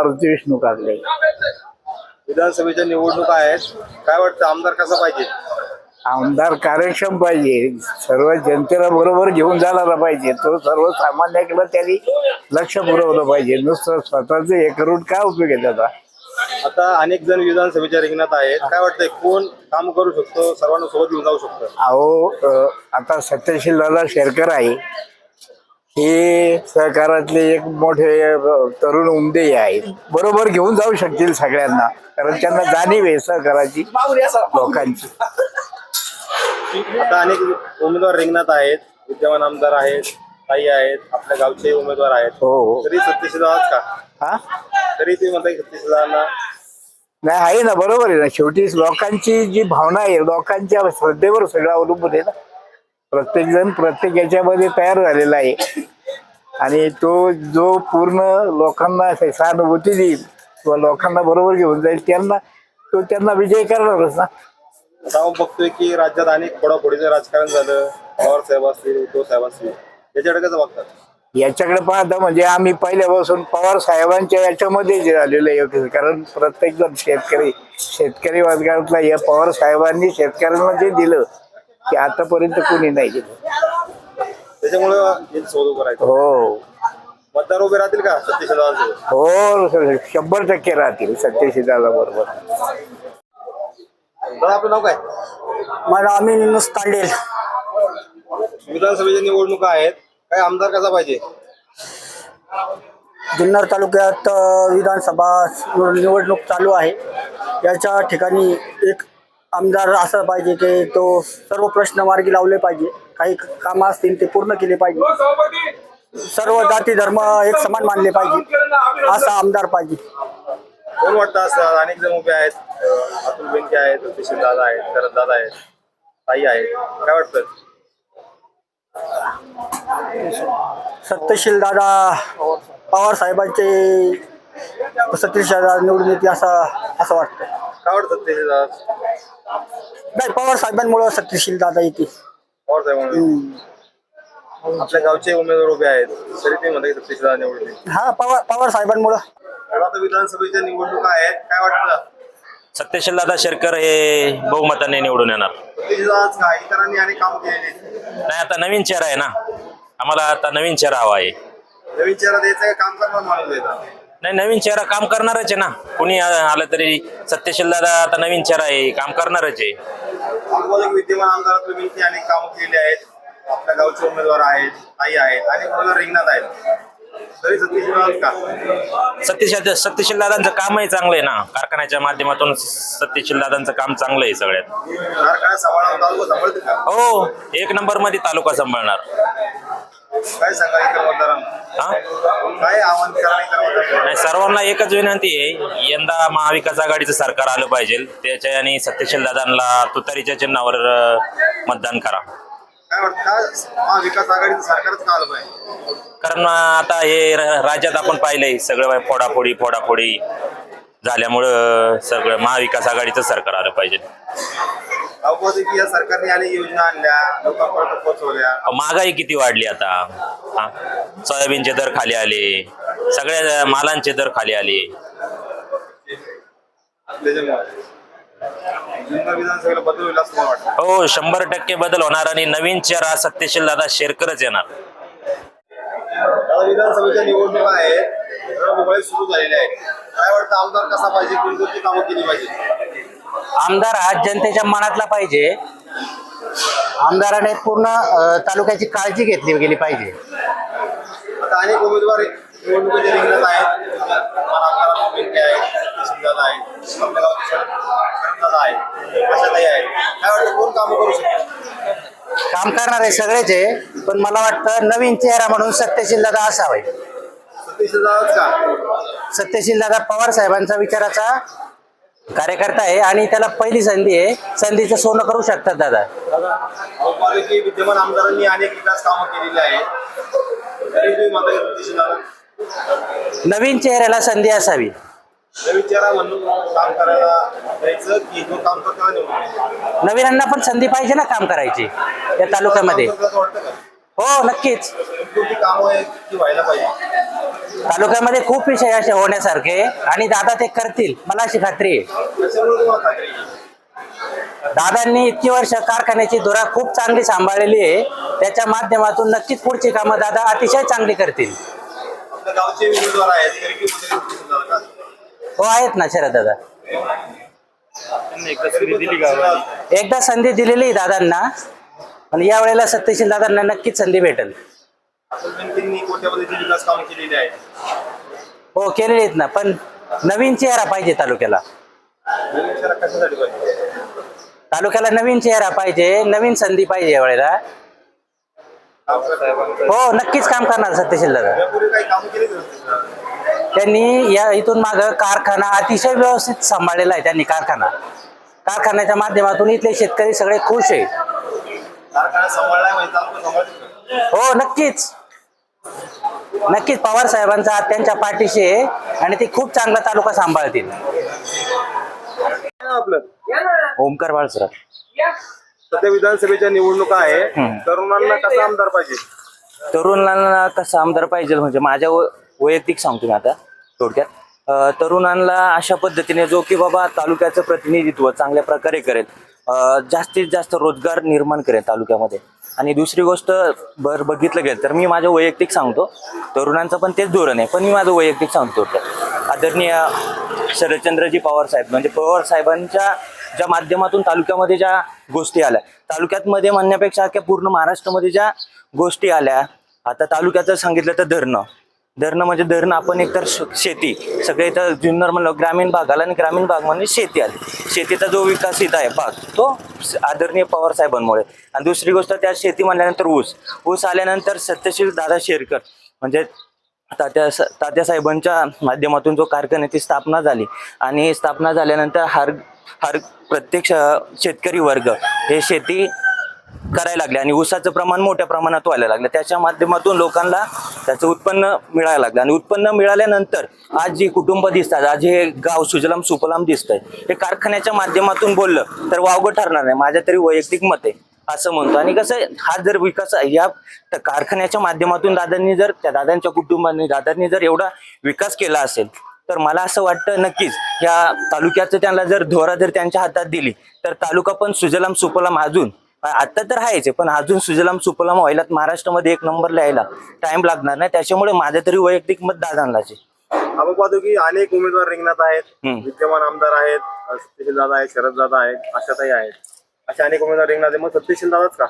मारुती विष्णू काकडे विधानसभेच्या निवडणुका आहेत. काय वाटतं आमदार कसा पाहिजे? आमदार कार्यक्षम पाहिजे. सर्व जनतेला बरोबर घेऊन जाणारा पाहिजे. तो सर्वसामान्याकडे त्यांनी लक्ष पुरवलं पाहिजे. नुसतं स्वतःच हे करून काय उपयोग आहे त्याचा? आता अनेक जण विधानसभेच्या रिंगणात आहेत. काय वाटतंय कोण काम करू शकतो सर्वांना सोबत घेऊन जाऊ शकतो? अहो अ, आता सत्यशील दादा शेरकर आहे. हे सहकारातले एक मोठे तरुण उमदे आहेत बरोबर घेऊन जाऊ शकतील सगळ्यांना. कारण त्यांना जाणीव आहे सहकाराची लोकांची. आता अनेक उमेदवार रिंगणात आहेत. विद्यमान आमदार आहेत ताई आहेत आपल्या गावचे उमेदवार आहेत. हो तरी सत्यशील आहात का? हा? तरी तुम्ही म्हणताय दादांना नाही आहे ना. बरोबर आहे ना. शेवटी लोकांची जी भावना आहे लोकांच्या श्रद्धेवर सगळं अवलंबून आहे ना. प्रत्येक जण प्रत्येक याच्यामध्ये तयार झालेला आहे. आणि तो जो पूर्ण लोकांना सहानुभूती देईल किंवा लोकांना बरोबर घेऊन जाईल त्यांना तो त्यांना विजय करणारच ना. आपण बघतोय की राज्यात अनेक फोडाफोडीचं राजकारण झालं. पवार साहेब असतील उद्धव साहेब असतील याच्याकडे कसं बघतात? याच्याकडे पाहता म्हणजे आम्ही पहिल्यापासून पवार साहेबांच्या याच्यामध्ये जे झालेलं आहे कारण प्रत्येक जण शेतकरी शेतकरी वर्गातला या पवार साहेबांनी शेतकऱ्यांना जे दिलं ते आतापर्यंत कोणी नाही दिलं. त्याच्यामुळं उभं राहायचं हो. मतदार उभे राहतील का? सत्यशील दादांसोबत हो शंभर टक्के राहतील. सत्यशीदाला बरोबर. दादा आपलं नाव काय? मला आम्ही निनुस तांडेल विधानसभेच्या निवडणुका आहेत. काय आमदार कसा पाहिजे? जुन्नर तालुक्यात अ, विधानसभा निवडणूक चालू आहे. याच्या ठिकाणी एक आमदार असं पाहिजे की तो सर्व प्रश्न मार्गी लावले पाहिजे. काही कामं असतील ते पूर्ण केले पाहिजे. सर्व जाती धर्म एक समान मानले पाहिजे. असा आमदार पाहिजे. कोण वाटतं असं? अनेक जण उभे आहेत. अं, अतुल बेनके आहेत सत्यशील दादा आहेत शरद दादा आहेत ताई आहेत. काय वाटतं? सत्यशील दादा पवार साहेबांचे सतीश दादा निवडून येते असं असं वाटतं काय वाटतं सत्यशील दादा? नाही पवार साहेबांमुळं सत्यशील दादा येते पवार साहेब आपल्या गावचे उमेदवार उभे आहेत तरी ते म्हणतात की सत्यशील दादा निवडून येतील. हा पवार पवार साहेबांमुळं. आता विधानसभेच्या निवडणुका आहेत काय वाटतं? सत्यशील दादा शेरकर हे बहुमताने निवडून येणार. सत्यशील काय इतरांनी अनेक काम केलेले. नाही आता नवीन चेहरा आहे ना. आम्हाला आता नवीन चेहरा हवा आहे. नवीन चेहरा द्यायचा का? काम करणार माणूस द्यायचा नाही नवीन चेहरा काम करणारच आहे ना. कुणी आलं तरी सत्यशील दादा आता नवीन चेहरा आहे काम करणारच आहे. अगोदर विद्यमान आमदार तुम्ही ते अनेक कामं केली आहेत. आपल्या गावचे उमेदवार आहेत ताई आहेत अनेक उमेदवार रिंगणात आहेत. तरी सत्यशील दादाच का? सत्यशील सत्यशील दादांचं कामही चांगलं आहे ना. कारखान्याच्या माध्यमातून सत्यशील दादांचं काम चांगलं आहे सगळ्यात. कारखाना सांभाळा तालुका सांभाळते का? हो एक नंबरमध्ये तालुका सांभाळणार. काय सांगा इतर मतदारांना? हा? काय आव्हान नाही सर्वांना एकच विनंती आहे यंदा महाविकास आघाडीचं सरकार आलं पाहिजे. त्याच्या आणि सत्यशील दादांना तुतारीच्या चिन्हावर अं, मतदान करा. काय वाटतं? का महाविकास आघाडीचं सरकारच का आलं पाहिजे? कारण आता हे र- राज्यात आपण पाहिलंय सगळं फोडाफोडी फोडाफोडी झाल्यामुळं सगळं महाविकास आघाडीचं सरकार आलं पाहिजे. की या सरकारने अनेक योजना आणल्या लोकांपर्यंत पोहोचवल्या. महागाई किती वाढली आता? हा? सोयाबीनचे दर खाली आले सगळ्या मालांचे दर खाली आले. त्याच्यामुळे जुन्नर विधानसभेला बदल होईल असं मला वाटतं. हो शंभर टक्के बदल होणार आणि नवीन चेहरा सत्यशील दादा शेरकरच येणार. आता विधानसभेच्या निवडणुका आहेत सुरू झालेल्या आहेत. काय वाटतं आमदार कसा पाहिजे कोणकोणती कामं केली पाहिजे? आमदार हा जनतेच्या मनातला पाहिजे. आमदाराने पूर्ण तालुक्याची काळजी घेतली गेली पाहिजे. आता अनेक उमेदवार निवडणुकीच्या रिंगणात आहेत. मला आमदार बेनके आहेत सत्यशीलदादा आहेत आपल्या गावचे शरद- शरददादा आहेत आशाताई आहेत काय वाटतं कोण कामं करू शकतो काम करणारे सगळेच आहे पण मला वाटतं नवीन चेहरा म्हणून सत्यशील दादा असावे. सत्यशीलदादाच का? सत्यशील दादा पवार साहेबांचा विचाराचा कार्यकर्ता आहे आणि त्याला पहिली संधी आहे. संधीचं सोनं करू शकतात दादा. औपचारिक विद्यमान आमदारांनी अनेक विकास कामं केलेली आहेत. तरी तुम्ही नवीन चेहऱ्याला संधी असावी. नवीन चेहरा म्हणून काम करायला द्यायचं की जो काम निवडून? नवीनांना पण संधी पाहिजे ना काम करायची या तालुक्यामध्ये. वाटतं का? हो नक्कीच. कोणती कामं आहेत ती व्हायला पाहिजे? तालुक्यामध्ये खूप विषय असे होण्यासारखे आणि दादा ते करतील मला अशी खात्री आहे. दादांनी इतकी वर्ष कारखान्याची धुरा खूप चांगली सांभाळलेली आहे. त्याच्या माध्यमातून नक्कीच पुढची कामं दादा अतिशय चांगली करतील. हो आहेत ना शरद दादा. एकदा संधी दिलेली दादांना. आणि यावेळेला सत्यशील दादांना नक्कीच संधी भेटेल. विकास कामं केलेली आहेत. हो केलेली आहेत ना पण नवीन चेहरा पाहिजे तालुक्याला. नवीन शहरात कशासाठी पाहिजे? तालुक्याला नवीन चेहरा पाहिजे नवीन संधी पाहिजे यावेळेला हो नक्कीच काम करणार सत्यशील दादा. यापूर्वी काही कामं केली का? त्यांनी या इथून माग कारखाना अतिशय व्यवस्थित सांभाळलेला आहे त्यांनी कारखाना. कारखान्याच्या माध्यमातून इथले शेतकरी सगळे खुश आहे कारखाना म्हणजे तालुका सांभाळतो हो नक्कीच. नक्कीच पवार साहेबांचा त्यांच्या पाठीशी आहे आणि ते खूप चांगला तालुका सांभाळतील. ओमकार बाळसरा. सध्या विधानसभेच्या निवडणुका आहे. तरुणांना कसा आमदार पाहिजे? तरुणांना कसा आमदार पाहिजे म्हणजे माझ्या वैयक्तिक सांगतो मी आता थोडक्यात. तरुणांना अशा पद्धतीने जो की बाबा तालुक्याचं प्रतिनिधित्व चांगल्या प्रकारे करेल. अं, जास्तीत जास्त रोजगार निर्माण करेल तालुक्यामध्ये. आणि दुसरी गोष्ट बर बघितलं गेलं तर मी माझं वैयक्तिक सांगतो तरुणांचं पण तेच धोरण आहे पण मी माझं वैयक्तिक सांगतो तर. आदरणीय शरदचंद्रजी पवार साहेब म्हणजे पवार साहेबांच्या ज्या माध्यमातून तालुक्यामध्ये ज्या गोष्टी आल्या तालुक्यातमध्ये म्हणण्यापेक्षा अख्ख्या पूर्ण महाराष्ट्रामध्ये ज्या गोष्टी आल्या आता तालुक्याचं सांगितलं तर धरणं. धरणं म्हणजे धरण आपण एकतर श- शेती. सगळे इथं जुन्नर म्हणलं ग्रामीण भागाला आणि ग्रामीण भाग म्हणजे शेती आली. शेतीचा जो विकसित आहे भाग तो आदरणीय पवार साहेबांमुळे. आणि दुसरी गोष्ट त्या शेती म्हणल्यानंतर ऊस. ऊस आल्यानंतर सत्यशील दादा शेरकर म्हणजे तात्या तात्या साहेबांच्या माध्यमातून जो कारखान्याची स्थापना झाली आणि स्थापना झाल्यानंतर हर हर प्रत्येक श- शेतकरी वर्ग हे शेती करायला लागले आणि ऊसाचं प्रमाण मोठ्या प्रमाणात व्हायला लागलं. त्याच्या माध्यमातून लोकांना त्याचं उत्पन्न मिळायला लागलं. आणि उत्पन्न मिळाल्यानंतर आज जी कुटुंब दिसतात आज हे गाव सुजलाम सुफलाम दिसतंय. हे कारखान्याच्या माध्यमातून बोललं तर वावगं ठरणार नाही. माझ्या तरी वैयक्तिक मत आहे असं म्हणतो. आणि कसं आहे, हा जर विकास या कारखान्याच्या माध्यमातून दादांनी जर त्या दादांच्या कुटुंबाने दादांनी जर एवढा विकास केला असेल तर मला असं वाटतं नक्कीच या तालुक्याचं त्यांना जर धोरा जर त्यांच्या हातात दिली तर तालुका पण सुजलाम सुफलाम अजून आता तर आहेच आहे, पण अजून सुजलाम सुफलाम व्हायला महाराष्ट्रामध्ये एक नंबरला यायला टाइम लागणार नाही. त्याच्यामुळे माझं तरी वैयक्तिक मत दादांनाच आहे. आपण पाहतो की अनेक उमेदवार रिंगणात आहेत. विद्यमान आमदार आहेत सत्यशील दादा आहेत शरद दादा आहेत आशाताई आहेत. असे अनेक उमेदवार रिंगणात आहेत. मग सत्यशील दादाच का?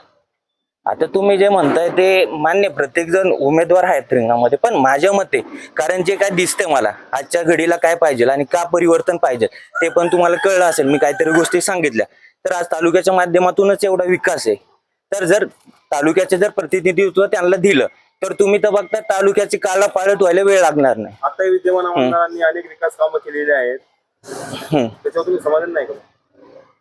आता तुम्ही जे म्हणताय ते मान्य प्रत्येक जण उमेदवार आहेत रिंगणामध्ये पण माझ्या मते कारण जे काय दिसतंय मला आजच्या घडीला काय पाहिजे आणि का परिवर्तन पाहिजे ते पण तुम्हाला कळलं असेल. मी काहीतरी गोष्टी सांगितल्या. तर आज तालुक्याच्या माध्यमातूनच एवढा विकास आहे. तर जर तालुक्याचे जर प्रतिनिधित्व त्यांना दिलं तर तुम्ही तर बघता तालुक्याची काला पाळत व्हायला वेळ लागणार नाही. आता विद्यमान आमदारांनी अनेक विकास कामं केलेली आहेत. त्याच्यावर तुम्ही समाधान नाही का?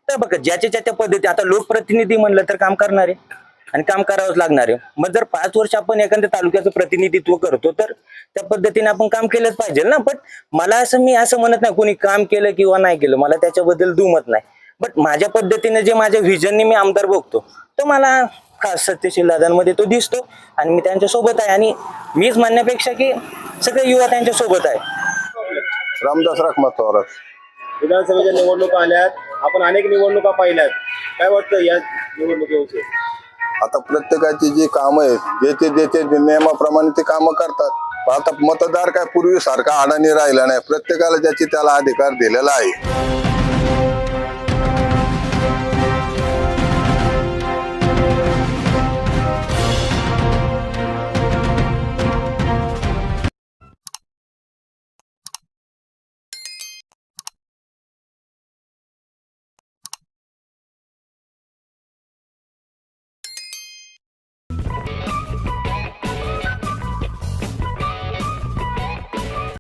तर बघा ज्याच्या ज्याच्या पद्धती आता लोकप्रतिनिधी म्हणलं तर काम करणार आहे आणि काम करावंच लागणार. आहे मग जर पाच वर्ष आपण एखाद्या तालुक्याचं प्रतिनिधित्व करतो तर त्या पद्धतीने आपण काम केलंच पाहिजे ना. पण मला असं मी असं म्हणत नाही कोणी काम केलं किंवा नाही केलं मला त्याच्याबद्दल दुमत नाही. बट माझ्या पद्धतीने जे माझ्या व्हिजनने मी आमदार बघतो तर मला खास सत्यशील दादांमध्ये तो दिसतो आणि मी त्यांच्यासोबत आहे. आणि मीच म्हणण्यापेक्षा की सगळे युवा त्यांच्यासोबत आहे. रामदास रखमात विधानसभेच्या निवडणुका आल्यात आपण अनेक निवडणुका पाहिल्यात. काय वाटतं या निवडणुकीविषयी? आता प्रत्येकाची जी कामं आहेत जे ते देते नियमाप्रमाणे ते कामं करतात. आता मतदार काय पूर्वीसारखा अडाणी राहिला नाही. प्रत्येकाला ज्याची त्याला अधिकार दिलेला आहे.